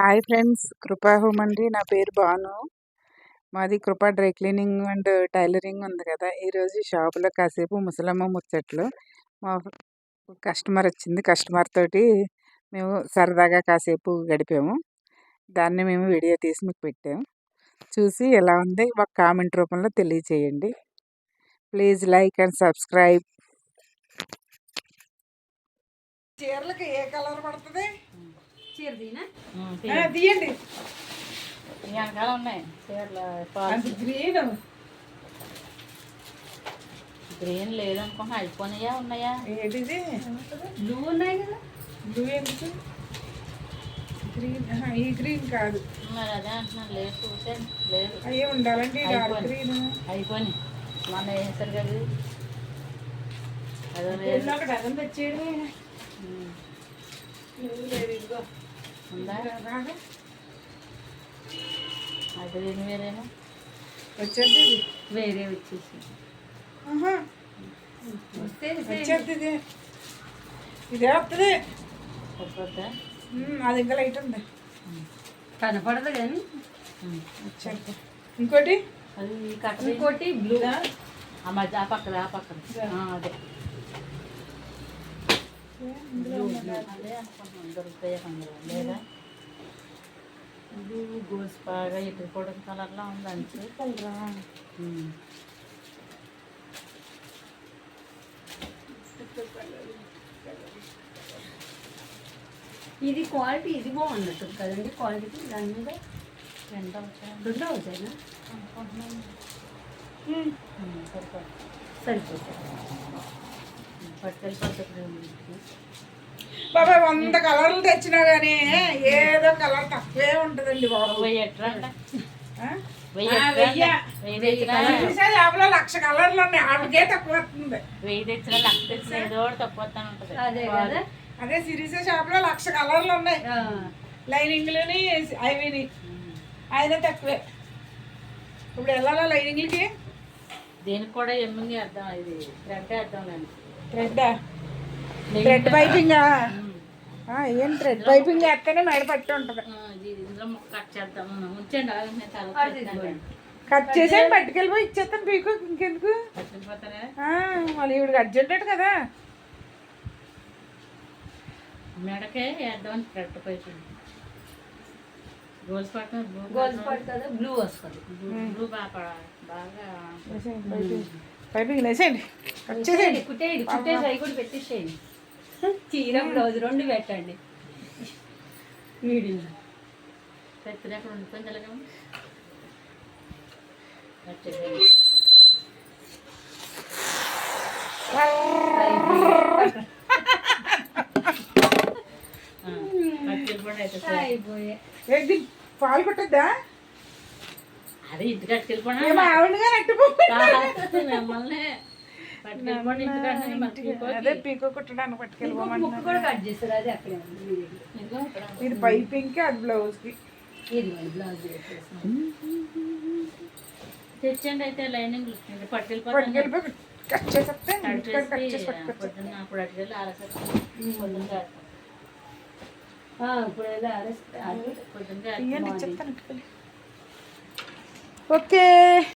Hi friends కృపా home అండి నా పేరు భాను. మాది కృపా డ్రై క్లీనింగ్ అండ్ టైలరింగ్ ఉంది కదా. ఈరోజు షాపులో కాసేపు ముసలమ్మ ముచ్చట్లు. మా కస్టమర్ వచ్చింది. కస్టమర్ తోటి మేము సరదాగా కాసేపు గడిపాము. దాన్ని మేము వీడియో తీసి మీకు పెట్టాము చూసి ఎలా ఉంది? ఒక కామెంట్ రూపంలో తెలియచేయండి. ప్లీజ్ లైక్ అండ్ సబ్స్క్రైబ్ చీరలకు ఏ కలర్ పడుతుంది? తీయండి. వెనకాల ఉన్నాయి. చీరలు గ్రీన్ గ్రీన్ లేదనుకున్నా అయిపోయినాయా ఉన్నాయా? ఏంటిది బ్లూ ఉన్నాయి కదా. బ్లూ ఎందుకు? గ్రీన్ ఈ గ్రీన్ కాదు. మరి అదే అంటున్నాను లేదు చూసాను లేదు. అయ్యే ఉండాలండి. గ్రీన్ అయిపోయినాయి. మొన్న వేసారు కదా. అదో లేదు. ఒకటి అదం తెచ్చేయడమే ఉమ్. లేదు లేదు ఇదిగో. ఉందా అది గ్రీన్ వేరేనా? వచ్చేది? వేరే వచ్చేసి వచ్చేది ఇది. వస్తుంది? అది ఇంకా లైట్ ఉంది. కనపడదు కానీ. వచ్చేది. ఇంకోటి? అది ఇంకోటి బ్లూ. ఆ మధ్య ఆ పక్కన ఆ పక్కన. అదే. దొరుకుతాయి లేదా ఇది గోస్ బాగా ఎటుకోవడం కలర్లో ఉంది అంచు ఉమ్. ఇది క్వాలిటీ ఇది బాగున్నట్టు కదండి క్వాలిటీ దాని మీద ఎంత వచ్చాయి? రెండు అవుతాయినా అనుకుంటున్నాను ఉమ్, బాబాయ్ వంద కలర్లు తెచ్చినా కానీ ఏదో కలర్ తక్కువే ఉంటుందండి బాబు. అంట. అంట? లోపల లక్ష కలర్లు ఉన్నాయి. ఆవిడకే తక్కువ వస్తుంది. వెయ్యి తెచ్చినా లక్ష తెచ్చినా ఏదో ఒకటి తక్కువ అదే కదా. అదే సిరీస్ షాప్లో లక్ష కలర్లు ఉన్నాయి. ఆ, లైనింగ్లని అవిని ఉమ్. ఆయన తక్కువే. ఇప్పుడు వెళ్ళాలా లైనింగ్లకి? దీనికి కూడా ఎమ్మింది అర్థం ఇది థ్రెడ్ అర్థం లేదు థ్రెడ్ థ్రెడ్ పైపింగ్. ఏం థ్రెడ్ పైపింగ్ వేస్తేనే మెడ పట్టి ఉంటుంది. కట్ చేద్దాము ఉంచండి అలాగే నేను తల అది ఇదిగోండి. కట్ చేసి పట్టుకెళ్ళిపోయి ఇచ్చేస్తాను పీకు ఇంకెందుకు? మళ్ళీ ఇవిడికి అర్జెంట్ కదా. మెడకే వేద్దామని థ్రెడ్ పైపు గోల్స్ బ్లూ గోల్స్ కదా బ్లూ వస్తుంది. బ్లూ బాగా బాగా పైపింగ్ వేసేయండి. కట్ చేసేయండి. కుట్టేయండి కుట్టేసి అవి కూడా పెట్టేసేయండి. చీర బ్లౌజ్ రెండు పెట్టండి. వీడియో పెద్దది అక్కడ ఉండిపోయింది అలాగే ఏంటి? పాలు కొట్టద్దా అదే ఇంటికి ఆవిడగా నట్టుపో మిమ్మల్ని అదే పీకో కుట్టడానికి ఇంకొక పట్టుకెళ్ళిపోమంటున్నా ముక్క కూడా కట్ చేస్తారు అది అక్కడే ఉంది వీడియో. ఇదిగో ఇక్కడ ఇది పైపింగ్కి అది బ్లౌజ్కి తెచ్చండి అయితే లైనింగ్ పట్టుకెళ్ళిపోయి కట్ చేసేస్తే కట్ చేసి అప్పుడు అటుకెళ్ళి ఆరసేస్తాను. ఓకే.